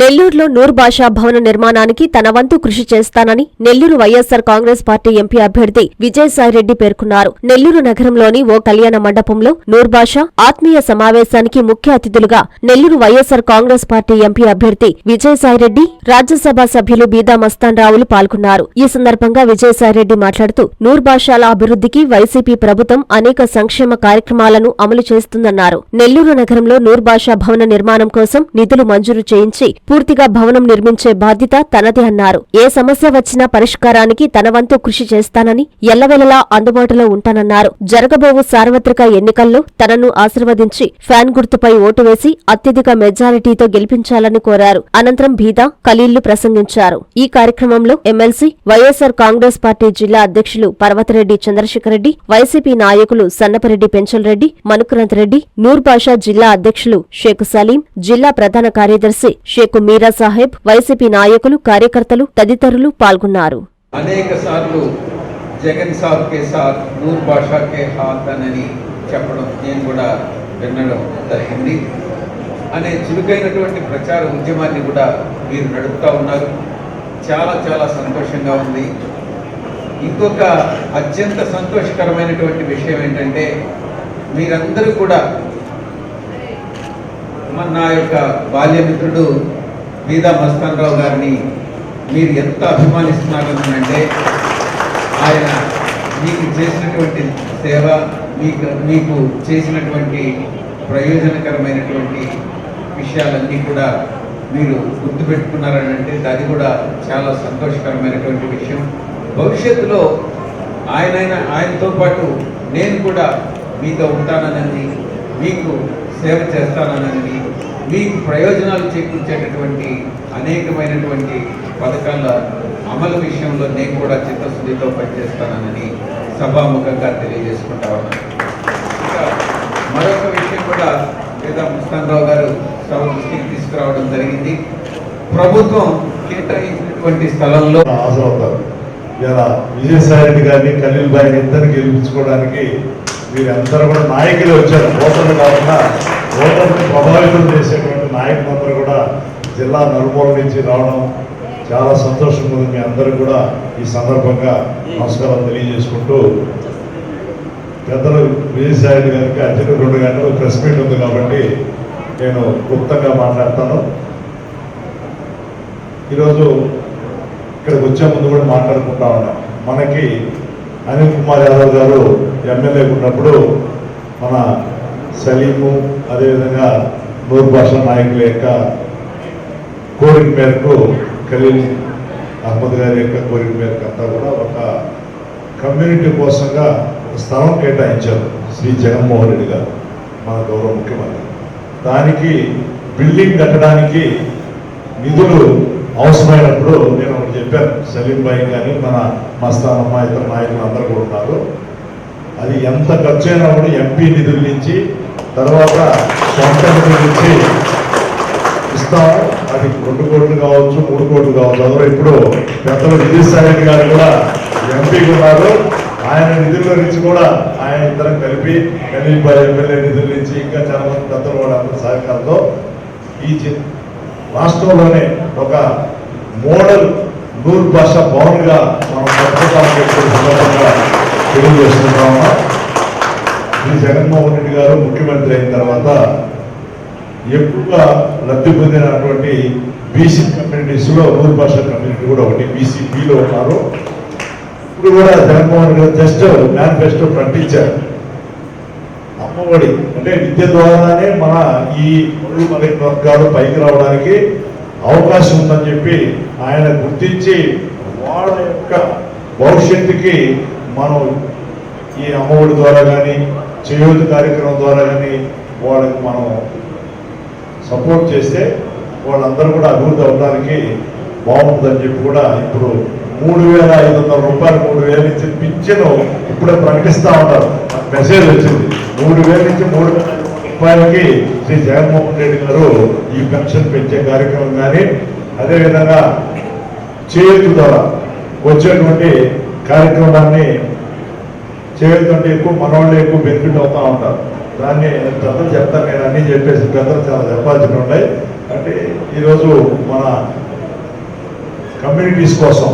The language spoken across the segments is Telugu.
నెల్లూరులో నూర్బాషా భవన నిర్మాణానికి తన వంతు కృషి చేస్తానని నెల్లూరు వైఎస్సార్ కాంగ్రెస్ పార్టీ ఎంపీ అభ్యర్థి విజయసాయిరెడ్డి పేర్కొన్నారు. నెల్లూరు నగరంలోని ఓ కళ్యాణ మండపంలో నూర్బాషా ఆత్మీయ సమావేశానికి ముఖ్య అతిథులుగా Nellore YSR Congress party MP అభ్యర్థి విజయసాయిరెడ్డి రాజ్యసభ సభ్యులు బీదా మస్తాన్ రావులు పాల్గొన్నారు. ఈ సందర్భంగా విజయసాయిరెడ్డి మాట్లాడుతూ నూర్బాషాల అభివృద్ధికి వైసీపీ ప్రభుత్వం అనేక సంక్షేమ కార్యక్రమాలను అమలు చేస్తుందన్నారు. నెల్లూరు నగరంలో నూర్బాషా భవన నిర్మాణం కోసం నిధులు మంజూరు చేయించి పూర్తిగా భవనం నిర్మించే బాధ్యత తనదే అన్నారు. ఏ సమస్య వచ్చినా పరిష్కారానికి తన వంతు కృషి చేస్తానని ఎల్లవెలలా అందుబాటులో ఉంటానన్నారు. జరగబోవు సార్వత్రిక ఎన్నికల్లో తనను ఆశీర్వదించి ఫ్యాన్ గుర్తుపై ఓటు వేసి అత్యధిక మెజారిటీతో గెలిపించాలని కోరారు. అనంతరం భీదా ఖలీళ్ళు ప్రసంగించారు. ఈ కార్యక్రమంలో ఎమ్మెల్సీ వైఎస్సార్ కాంగ్రెస్ పార్టీ జిల్లా అధ్యక్షులు పర్వతరెడ్డి చంద్రశేఖర్ రెడ్డి వైసీపీ నాయకులు సన్నపరెడ్డి పెంచలరెడ్డి మనుకురంత్ రెడ్డి నూర్ జిల్లా అధ్యక్షులు షేక్ సలీం జిల్లా ప్రధాన కార్యదర్శి షేక్ మీరా సాహెబ్ వైసీపీ నాయకులు కార్యకర్తలు తదితరులు పాల్గొన్నారు. అనేక సార్లు జగన్ సాబ్ కే సాత్ నూర్ బాషా కే హాత్ అని చెప్పడం నేను కూడా వినడం జరిగింది. అనే చురుకైనటువంటి ప్రచార ఉద్యమాన్ని కూడా మీరు నడుపుతూ ఉన్నారు. చాలా చాలా సంతోషంగా ఉంది. ఇంకొక అత్యంత సంతోషకరమైనటువంటి విషయం ఏంటంటే మీరందరూ కూడా మన నా యొక్క బాల్యమిత్రుడు బీదా మస్తాన్ రావు గారిని మీరు ఎంత అభిమానిస్తున్నారంటే ఆయన మీకు చేసినటువంటి సేవ మీకు మీకు చేసినటువంటి ప్రయోజనకరమైనటువంటి విషయాలన్నీ కూడా మీరు గుర్తుపెట్టుకున్నారని అంటే అది కూడా చాలా సంతోషకరమైనటువంటి విషయం. భవిష్యత్తులో ఆయన ఆయనతో పాటు నేను కూడా మీతో ఉంటానని మీకు సేవ చేస్తానని మీకు ప్రయోజనాలు చేకూర్చేటటువంటి అనేకమైనటువంటి పథకాల అమలు విషయంలో నేను కూడా చిత్తశుద్ధితో పనిచేస్తానని సభాముఖంగా తెలియజేసుకుంటా ఉన్నాను. మరొక విషయం కూడా లేదా ముస్తాన్ రావు గారు సభ దృష్టికి తీసుకురావడం జరిగింది. ప్రభుత్వం కేటాయించినటువంటి స్థలంలో ఆశ ఇలా విజయసాయి రెడ్డి గారిని ఖలీల్ బాయ్ ఇద్దరిని గెలిపించుకోవడానికి వీరందరూ కూడా నాయకులు వచ్చారు. ఓటర్లు కాకుండా ఓటర్ని ప్రభావితం చేసేటువంటి నాయకులందరూ కూడా జిల్లా నలుమూల నుంచి రావడం చాలా సంతోషంగా ఉంది. మీ అందరూ కూడా ఈ సందర్భంగా నమస్కారం తెలియజేసుకుంటూ పెద్దలు విజయసాయి గారికి అర్జున రెండు గంటలు ప్రెస్ మీట్ ఉంది కాబట్టి నేను గుప్తంగా మాట్లాడతాను. ఈరోజు ఇక్కడికి వచ్చే ముందు కూడా మాట్లాడుకుంటా ఉన్నాం. మనకి అనిల్ కుమార్ యాదవ్ గారు ఎమ్మెల్యే ఉన్నప్పుడు మన సలీము అదేవిధంగా నూరు భాష నాయకుల యొక్క కోరిక మేరకు ఖలీల్ అహ్మద్ గారి యొక్క కోరిక మేరకు అంతా కూడా ఒక కమ్యూనిటీ కోసంగా ఒక స్థలం కేటాయించారు శ్రీ జగన్మోహన్ రెడ్డి గారు మన గౌరవ ముఖ్యమంత్రి. దానికి బిల్డింగ్ కట్టడానికి నిధులు అవసరమైనప్పుడు నేను ఒకటి చెప్పాను సలీం భాయ్ కానీ మన మస్తానమ్మ ఇతర నాయకులు అందరూ కూడా ఉన్నారు. అది ఎంత ఖర్చు అయినా కూడా ఎంపీ నిధుల నుంచి తర్వాత సొంత నిధుల నుంచి ఇస్తాము అది రెండు కోట్లు కావచ్చు మూడు కోట్లు కావచ్చు. అందులో ఇప్పుడు పెద్దలు విజయసాయి రెడ్డి గారు కూడా ఎంపీగా ఉన్నారు. ఆయన నిధుల నుంచి కూడా ఆయన ఇద్దరం కలిపి కలిపి ఎమ్మెల్యే నిధుల నుంచి ఇంకా చాలా మంది పెద్దలు కూడా అందరి సహకారంతో ఈ చి- రాష్ట్రంలోనే ఒక మోడల్ నూరు భాష భవన్గా మనం కట్టుకుంటామని ఈ సందర్భంగా తెలియజేస్తున్నాము? శ్రీ జగన్మోహన్ గారు ముఖ్యమంత్రి అయిన తర్వాత ఎక్కువగా లబ్ధి పొందినటువంటి బీసీ కమ్యూనిటీస్లో నూరు భాష కమ్యూనిటీ కూడా ఒకటి బీసీ బిలో ఉన్నారు. ఇప్పుడు కూడా జగన్మోహన్ గారు జస్ట్ మేనిఫెస్టో ప్రకటించారు. అమ్మఒడి అంటే విద్య ద్వారానే మన ఈ మూడు వర్గాలు పైకి రావడానికి అవకాశం ఉందని చెప్పి ఆయన గుర్తించి వాళ్ళ యొక్క భవిష్యత్తుకి మనం ఈ అమ్మఒడి ద్వారా కానీ చేయూత కార్యక్రమం ద్వారా కానీ వాళ్ళకి మనం సపోర్ట్ చేస్తే వాళ్ళందరూ కూడా అభివృద్ధి అవ్వడానికి బాగుంటుందని చెప్పి కూడా ఇప్పుడు మూడు వేల ఐదు వందల రూపాయలు మూడు వేల నుంచి పింఛను ఇప్పుడే ప్రకటిస్తూ ఉంటారు మెసేజ్ వచ్చింది. మూడు వేల నుంచి మూడు వేల రూపాయలకి శ్రీ జగన్మోహన్ రెడ్డి గారు ఈ పెన్షన్ పెంచే కార్యక్రమం కానీ అదేవిధంగా చేయూతి ద్వారా వచ్చేటువంటి కార్యక్రమాన్ని చేయొద్దంటే ఎక్కువ మనవాళ్ళు ఎక్కువ బెనిఫిట్ అవుతా ఉంటారు. దాన్ని పెద్దలు చెప్తాను నేను అన్ని చెప్పేసి పెద్దలు చాలా చెప్పాల్సిన ఉన్నాయి. అంటే ఈరోజు మన కమ్యూనిటీస్ కోసం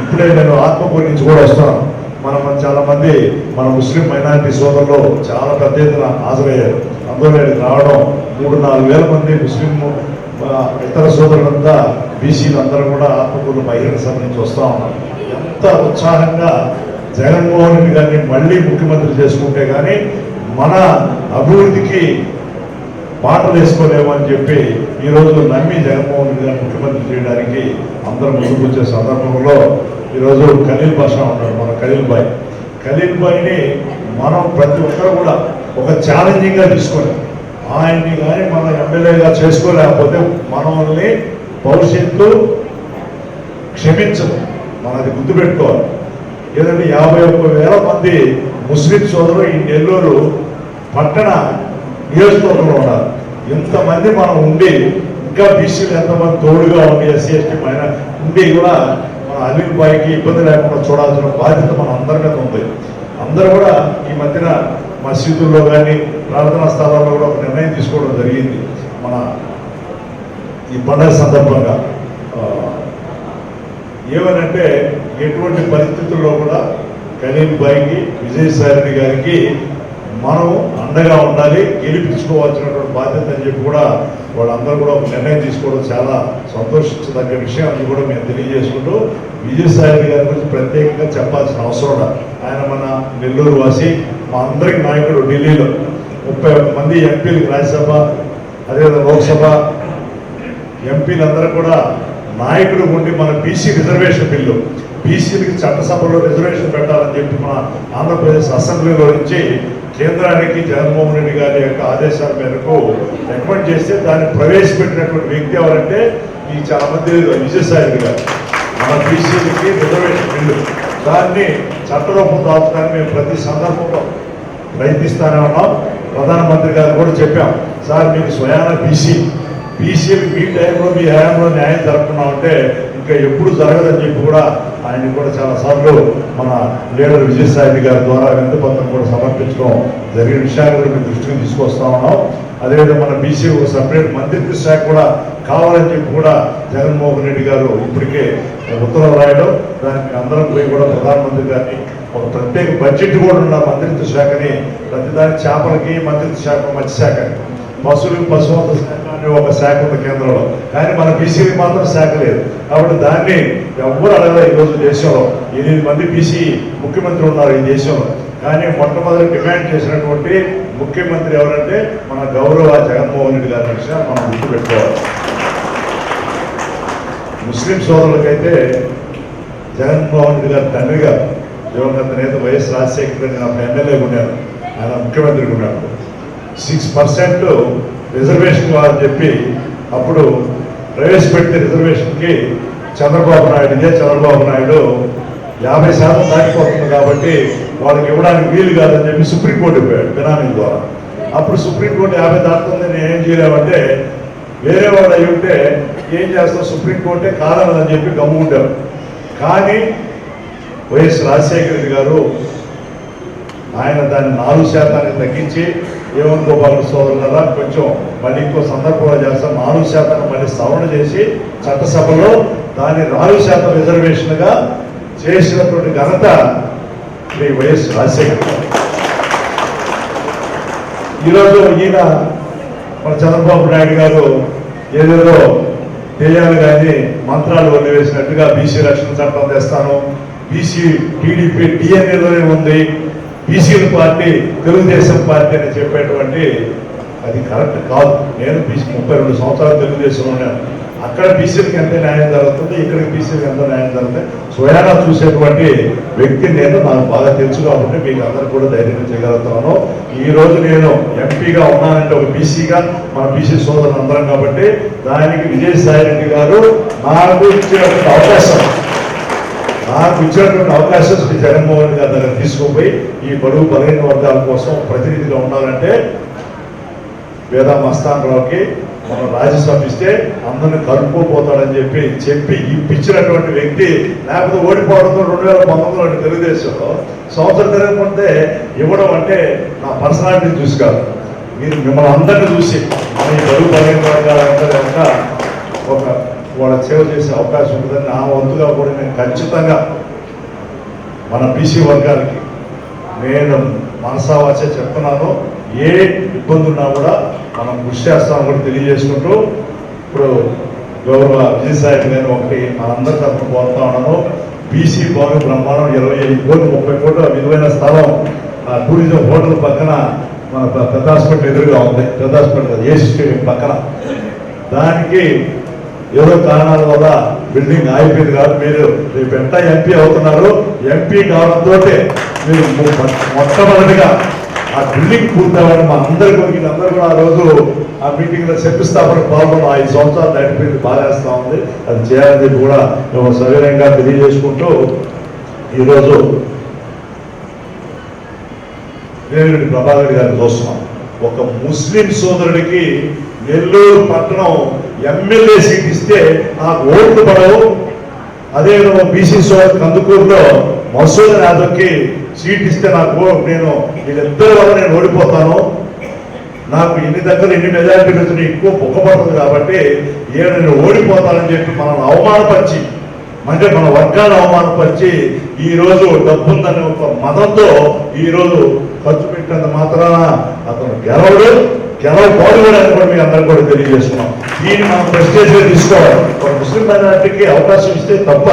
ఇప్పుడే నేను ఆత్మకూరు నుంచి కూడా వస్తున్నాను. మనం చాలామంది మన ముస్లిం మైనారిటీ సోదరులు చాలా పెద్ద ఎత్తున హాజరయ్యారు. అందులో రావడం మూడు నాలుగు వేల మంది ముస్లిం ఇతర సోదరులంతా బీసీలు అందరూ కూడా ఆత్మకూరు బహిరంగ సభ నుంచి వస్తూ ఉన్నారు. ఎంత ఉత్సాహంగా జగన్మోహన్ రెడ్డి గారిని మళ్ళీ ముఖ్యమంత్రి చేసుకుంటే కానీ మన అభివృద్ధికి మాటలు వేసుకోలేము అని చెప్పి ఈరోజు నమ్మి జగన్మోహన్ రెడ్డి గారిని ముఖ్యమంత్రి చేయడానికి అందరూ ముందుకు వచ్చే సందర్భంలో ఈరోజు ఖలీల్ భాష ఉన్నాడు మన ఖలీల్ బాయ్. ఖలీల్ బాయ్ని మనం ప్రతి ఒక్కరు కూడా ఒక ఛాలెంజింగ్గా తీసుకొని ఆయన్ని కానీ మనం ఎమ్మెల్యేగా చేసుకోలేకపోతే మనల్ని భవిష్యత్తు క్షమించదు మనది గుర్తుపెట్టుకోవాలి. ఏదంటే యాభై ఒక్క వేల మంది ముస్లిం సోదరులు ఈ నెల్లూరు పట్టణ నియోజకవర్గంలో ఉన్నారు. ఇంతమంది మనం ఉండి ఇంకా బీసీలు ఎంతమంది తోడుగా ఉండి ఎస్సీ ఎస్టీ పైన ఉండి కూడా మన అనిల్ ఇబ్బంది లేకుండా చూడాల్సిన బాధ్యత మన అందరి మీద ఉంది. అందరూ కూడా ఈ మధ్యన మసీదుల్లో కానీ ప్రార్థనా స్థలాల్లో కూడా ఒక నిర్ణయం తీసుకోవడం జరిగింది. మన ఈ పండుగ సందర్భంగా. ఏమనంటే ఎటువంటి పరిస్థితుల్లో కూడా కలీం బాయికి విజయసాయిరెడ్డి గారికి మనం అండగా ఉండాలి గెలిపించుకోవాల్సినటువంటి బాధ్యత అని చెప్పి కూడా వాళ్ళందరూ కూడా ఒక నిర్ణయం తీసుకోవడం చాలా సంతోషించదగ్గ విషయం అని కూడా మేము తెలియజేసుకుంటూ విజయసాయి గారి గురించి ప్రత్యేకంగా చెప్పాల్సిన అవసరం కూడా. ఆయన మన నెల్లూరు వాసి మా అందరికి నాయకుడు ఢిల్లీలో. ముప్పై మంది ఎంపీలకు రాజ్యసభ అదేవిధంగా లోక్సభ ఎంపీలందరూ కూడా నాయకుడు ఉండి మన బీసీ రిజర్వేషన్ బిల్లు బీసీలకి చట్టసభలో రిజర్వేషన్ పెట్టాలని చెప్పి మన ఆంధ్రప్రదేశ్ అసెంబ్లీలో నుంచి కేంద్రానికి జగన్మోహన్ రెడ్డి గారి యొక్క ఆదేశాల మేరకు రికమెండ్ చేస్తే దాన్ని ప్రవేశపెట్టినటువంటి వ్యక్తి ఎవరంటే ఈ చాలా మంది విజయసాయి గారు. మన బీసీలకి రిజర్వేషన్ బిల్లు. దాన్ని చట్టరూపం దాచుతాన్ని మేము ప్రతి సందర్భంలో ప్రయత్నిస్తానే ఉన్నాం. ప్రధానమంత్రి గారు కూడా చెప్పాం సార్ మీకు స్వయాన బీసీ. బీసీలు మీ టైంలో మీ హయాంలో న్యాయం జరుపుకున్నామంటే ఇంకా ఎప్పుడు జరగదని చెప్పి కూడా ఆయన కూడా చాలా సార్లు మన లీడర్ విజయసాయి గారి ద్వారా వింతపత్రం కూడా సమర్పించడం జరిగిన విషయాన్ని కూడా మీ దృష్టికి తీసుకొస్తా ఉన్నాం. అదేవిధంగా మన బీసీ ఒక సపరేట్ మంత్రిత్వ శాఖ కూడా కావాలని చెప్పి కూడా జగన్మోహన్ రెడ్డి గారు ఇప్పటికే ఉత్తర్వులు రాయడం దానికి అందరం పోయి కూడా ప్రధానమంత్రి గారిని ఒక ప్రత్యేక బడ్జెట్ కూడా ఉన్న మంత్రిత్వ శాఖని ప్రతిదాని చేపలకి మంత్రిత్వ శాఖ మత్స్యశాఖ పశువులకు పశువుల శాఖ అనే ఒక శాఖ ఉంది కేంద్రంలో. కానీ మన బీసీకి మాత్రం శాఖ లేదు. కాబట్టి దాన్ని ఎవరు అడగలేదు ఈరోజు దేశంలో. ఎనిమిది మంది బీసీ ముఖ్యమంత్రి ఉన్నారు ఈ దేశంలో. కానీ మొట్టమొదటి డిమాండ్ చేసినటువంటి ముఖ్యమంత్రి ఎవరంటే మన గౌరవ జగన్మోహన్ రెడ్డి గారి విషయం మనం గుర్తుపెట్టుకోవాలి ముస్లిం సోదరులకైతే జగన్మోహన్ రెడ్డి గారి తండ్రి గారు దివంగత నేత వైఎస్ రాజశేఖర్ రెడ్డి నాకు ఎమ్మెల్యే ఉన్నాను ఆయన ముఖ్యమంత్రి ఉన్నాడు సిక్స్ పర్సెంట్ రిజర్వేషన్ కావాలని చెప్పి అప్పుడు ప్రవేశపెట్టిన రిజర్వేషన్కి చంద్రబాబు నాయుడుదే చంద్రబాబు నాయుడు యాభై శాతం దాటిపోతుంది కాబట్టి వాళ్ళకి ఇవ్వడానికి వీలు కాదని చెప్పి సుప్రీంకోర్టు పోయాడు బినామీ ద్వారా. అప్పుడు సుప్రీంకోర్టు యాభై దాటుతుంది నేను ఏం చేయలేమంటే వేరే వాళ్ళు అయి ఉంటే ఏం చేస్తాం? సుప్రీంకోర్టే కాదనని చెప్పి గమ్ముకుంటారు కానీ వైఎస్ రాజశేఖర రెడ్డి గారు ఆయన దాన్ని నాలుగు శాతానికి తగ్గించి ఏమన్ గోపాల కదా కొంచెం మళ్ళీ ఇంకో సందర్భంలో చేస్తాం. నాలుగు శాతం మళ్ళీ సవరణ చేసి చట్టసభలో దాన్ని నాలుగు శాతం రిజర్వేషన్గా చేసినటువంటి ఘనత శ్రీ వైఎస్ రాజశేఖర్ ఈరోజు ఈయన మన చంద్రబాబు నాయుడు గారు ఏదేదో తెలియాలి కానీ మంత్రాలు వదిలివేసినట్టుగా బీసీ రక్షణ చట్టం తెస్తాను. బీసీ టీడీపీ డిఎన్ఏలోనే ఉంది. బీసీల పార్టీ తెలుగుదేశం పార్టీ అని చెప్పేటువంటి అది కరెక్ట్ కాదు. నేను బీసీ ముప్పై రెండు సంవత్సరాలు తెలుగుదేశంలో ఉన్నాను. అక్కడ బీసీలకు ఎంత న్యాయం జరుగుతుంది ఇక్కడ బీసీలకు ఎంత న్యాయం జరుగుతుంది స్వయానా చూసేటువంటి వ్యక్తి నేను నాకు బాగా తెలుసు కాబట్టి మీకు అందరూ కూడా ధైర్యం చేయగలుగుతాను. ఈ రోజు నేను ఎంపీగా ఉన్నానంటే ఒక బీసీగా మన బీసీ సోదరులు అందరం కాబట్టి దానికి విజయసాయి రెడ్డి గారు నాకు ఇచ్చినటువంటి అవకాశం. నాకు ఇచ్చినటువంటి అవకాశం శ్రీ జగన్మోహన్ రెడ్డి గారి దగ్గర తీసుకుపోయి ఈ బడుగు బలహీన వర్గాల కోసం ప్రతినిధిగా ఉండాలంటే వేదా మస్తానరావుకి మనం రాజ్యసభ ఇస్తే అందరిని కలుపుకోపోతాడని చెప్పి చెప్పి ఇప్పించినటువంటి వ్యక్తి లేకపోతే ఓడిపోవడంతో రెండు వేల పంతొమ్మిదిలో తెలుగుదేశంలో సంవత్సరం తిరగకుంటే ఇవ్వడం అంటే నా పర్సనాలిటీని చూసి కాదు. మీరు మిమ్మల్ని అందరినీ చూసి మన ఈ బరువు బలహీన వర్గాలందరూ ఒక వాళ్ళకి సేవ చేసే అవకాశం ఉంటుందని నా వంతుగా కూడా నేను ఖచ్చితంగా మన బీసీ వర్గానికి నేను మనసావాచ చెప్తున్నాను. ఏ ఇబ్బంది ఉన్నా కూడా మనం కృషి చేస్తామని కూడా తెలియజేసుకుంటూ ఇప్పుడు గౌరవ విజయసాయి నేను ఒకటి మనందరి తరఫున కోరుతా ఉన్నాను. బీసీ భవన బ్రహ్మాండం ఇరవై ఐదు కోట్లు ముప్పై కోట్ల విలువైన స్థలం ఆ టూరిజం హోటల్ పక్కన మన పెద్ద హాస్పిటల్ ఎదురుగా ఉంది. పెద్ద హాస్పిటల్ ఏసీ స్టేడియం పక్కన. దానికి ఏదో కారణాల వల్ల బిల్డింగ్ ఆగిపోయింది కాదు. మీరు రేపు ఎంత ఎంపీ అవుతున్నారు ఎంపీ కావడంతో మీరు మొట్టమొదటిగా ఆ బిల్డింగ్ పూర్తవని మా అందరికీ వీళ్ళందరూ కూడా ఆ రోజు ఆ మీటింగ్లో శంకుస్థాపన పాల్గొన్న ఐదు సంవత్సరాలు దాటిపోయింది బాధేస్తా ఉంది. అది చేయాలని చెప్పి కూడా మేము సవినయంగా తెలియజేసుకుంటూ ఈరోజు నేను ప్రభాకర్ గారిని చూస్తున్నాం. ఒక ముస్లిం సోదరుడికి నెల్లూరు పట్టణం ఎమ్మెల్యే సీట్ ఇస్తే ఆ ఓట్లు పడవు. అదే బీసీ సోదర్ కందుకూరులో మసూద్ యాదవ్కి సీట్ ఇస్తే నాకు నేను వీళ్ళిద్దరి వల్ల నేను ఓడిపోతాను. నాకు ఇన్ని దగ్గర ఇన్ని మెజారిటీ పెడుతున్న ఎక్కువ పొగపడుతుంది కాబట్టి ఈయన నేను ఓడిపోతానని చెప్పి మనల్ని అవమానపరిచి అంటే మన వర్గాన్ని అవమానపరిచి ఈ రోజు డబ్బుందనే ఒక మతంతో ఈ రోజు ఖర్చు పెట్టినంత మాత్రాన అతను గెలవడు. గెలవకూడదు కూడా కూడా మీ అందరికీ కూడా తెలియజేస్తున్నాం. దీన్ని మనం ప్రెస్టేజ్గా తీసుకోవాలి. ఒక ముస్లిం మైనార్టీకి అవకాశం ఇస్తే తప్ప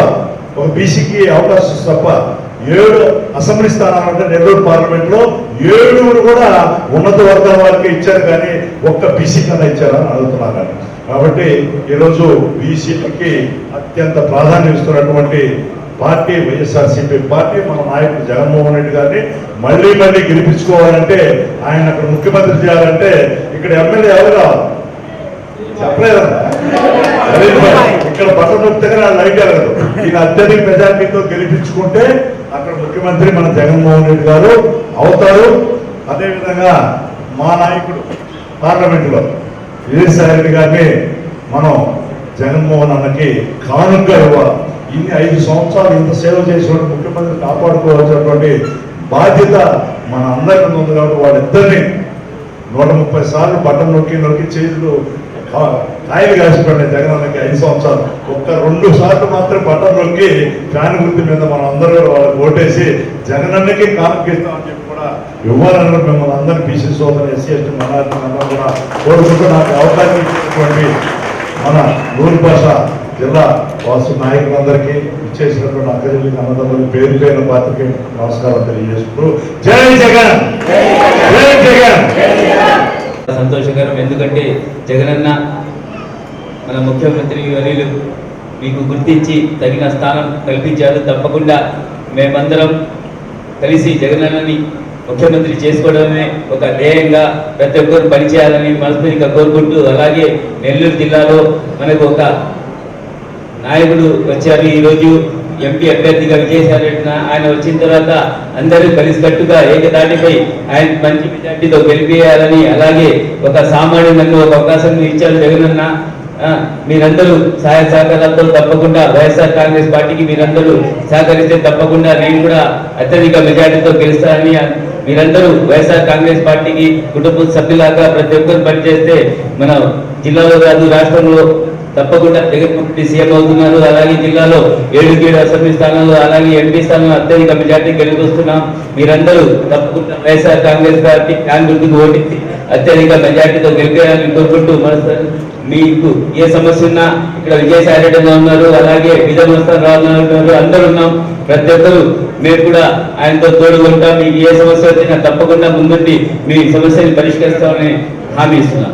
ఒక బీసీకి అవకాశం ఇస్తే తప్ప ఏడు అసెంబ్లీ స్థానాలు అంటే నెల్లూరు పార్లమెంట్లో ఏడుగురు కూడా ఉన్నత వర్గాల వారికి ఇచ్చారు కానీ ఒక్క బీసీ కన్నా ఇచ్చారని అడుగుతున్నారు కాబట్టి ఈరోజు బీసీలకి అత్యంత ప్రాధాన్యం ఇస్తున్నటువంటి పార్టీ వైఎస్ఆర్సీపీ పార్టీ మన నాయకుడు జగన్మోహన్ రెడ్డి గారిని మళ్ళీ మళ్ళీ గెలిపించుకోవాలంటే ఆయన అక్కడ ముఖ్యమంత్రి చేయాలంటే ఇక్కడ ఎమ్మెల్యే ఎవరు కావాలి చెప్పలేదన్నా అదే ఇక్కడ బట్టలు నొక్కితే లైట్ వెళ్ళదు ఈయన అత్యధిక మెజార్టీతో గెలిపించుకుంటే అక్కడ ముఖ్యమంత్రి మన జగన్మోహన్ రెడ్డి గారు అవుతారు. అదేవిధంగా మా నాయకుడు పార్లమెంటులో విజయసాయి రెడ్డి గారిని మనం జగన్మోహన్ అన్నకి కానుక ఇవ్వాలి. ఇన్ని ఐదు సంవత్సరాలు ఇంత సేవ చేసిన ముఖ్యమంత్రిని కాపాడుకోవాల్సినటువంటి బాధ్యత మన అందరికీ ఉంది కాబట్టి వాళ్ళిద్దరిని నూట ముప్పై సార్లు బట్టలు నొక్కి నొక్కి చేతులు కాయలు కాసిపోయినాయి జగనన్నకి ఐదు సంవత్సరాలు. ఒక్క రెండు సార్లు మాత్రం బట్టలు నొక్కి ఫ్యాన్ గుర్తు మీద మనం అందరూ వాళ్ళకి ఓటేసి జగనన్నకి కానుకేస్తామని చెప్పి కూడా ఇవ్వాలని మిమ్మల్ని అందరినీ బీసీ సోదరు ఎస్సీ ఎస్టీ మైనార్టీ కూడా కోరుకుంటూ నాకు అవకాశం ఇచ్చినటువంటి మన నూరు భాష జిల్లా వాసు నాయకులందరికీ ఇచ్చేసినటువంటి అక్కడికి అన్నదమ్ములు పేరు పేరు పాత్రకి నమస్కారం తెలియజేసుకుంటూ జై జగన్! జై జగన్! సంతోషకరం. ఎందుకంటే జగనన్న మన ముఖ్యమంత్రి వర్యులు మీకు గుర్తించి తగిన స్థానం కల్పించారు. తప్పకుండా మేమందరం కలిసి జగనన్నని ముఖ్యమంత్రి చేసుకోవడమే ఒక ధ్యేయంగా ప్రతి ఒక్కరు పనిచేయాలని మనస్ఫూర్తిగా కోరుకుంటూ అలాగే నెల్లూరు జిల్లాలో మనకు ఒక నాయకుడు వచ్చారు ఈరోజు ఎంపీ అభ్యర్థిగా విజయసాయిరెడ్డిన. ఆయన వచ్చిన తర్వాత అందరూ కలిసికట్టుగా ఏకదాటిపై ఆయన మంచి మెజార్టీతో గెలిపేయాలని అలాగే ఒక సామాన్యులకు ఒక అవకాశం ఇచ్చారు జగనన్న. మీరందరూ సహాయ సహకారాలతో తప్పకుండా వైఎస్ఆర్ కాంగ్రెస్ పార్టీకి మీరందరూ సహకరిస్తే తప్పకుండా నేను కూడా అత్యధిక మెజార్టీతో గెలుస్తానని మీరందరూ వైఎస్ఆర్ కాంగ్రెస్ పార్టీకి కుటుంబ సభ్యులాగా ప్రతి ఒక్కరు పనిచేస్తే మన జిల్లాలో కాదు రాష్ట్రంలో తప్పకుండా జగన్మోహన్ సీఎం అవుతున్నారు. అలాగే జిల్లాలో ఏడు ఏడు అసెంబ్లీ స్థానాలు అలాగే ఎంపీ స్థానంలో అత్యధిక మెజార్టీ గెలుపొస్తున్నాం. మీరందరూ తప్పకుండా వైఎస్ఆర్ కాంగ్రెస్ పార్టీ ఫ్యాన్ గుర్తుకు ఓటించి అత్యధిక మెజార్టీతో గెలిపేయాలని కోరుకుంటూ మనసు మీకు ఏ సమస్య ఉన్నా ఇక్కడ విజయసాయి రెడ్డి ఉన్నారు. అలాగే విజయమస్తాన్ రావు ఉన్నారు అందరూ ఉన్నాం. ప్రతి ఒక్కరు మేము కూడా ఆయనతో తోడుకుంటాం మీకు ఏ సమస్య వచ్చినా తప్పకుండా ముందుండి మీ సమస్యని పరిష్కరిస్తామని హామీ ఇస్తున్నాం.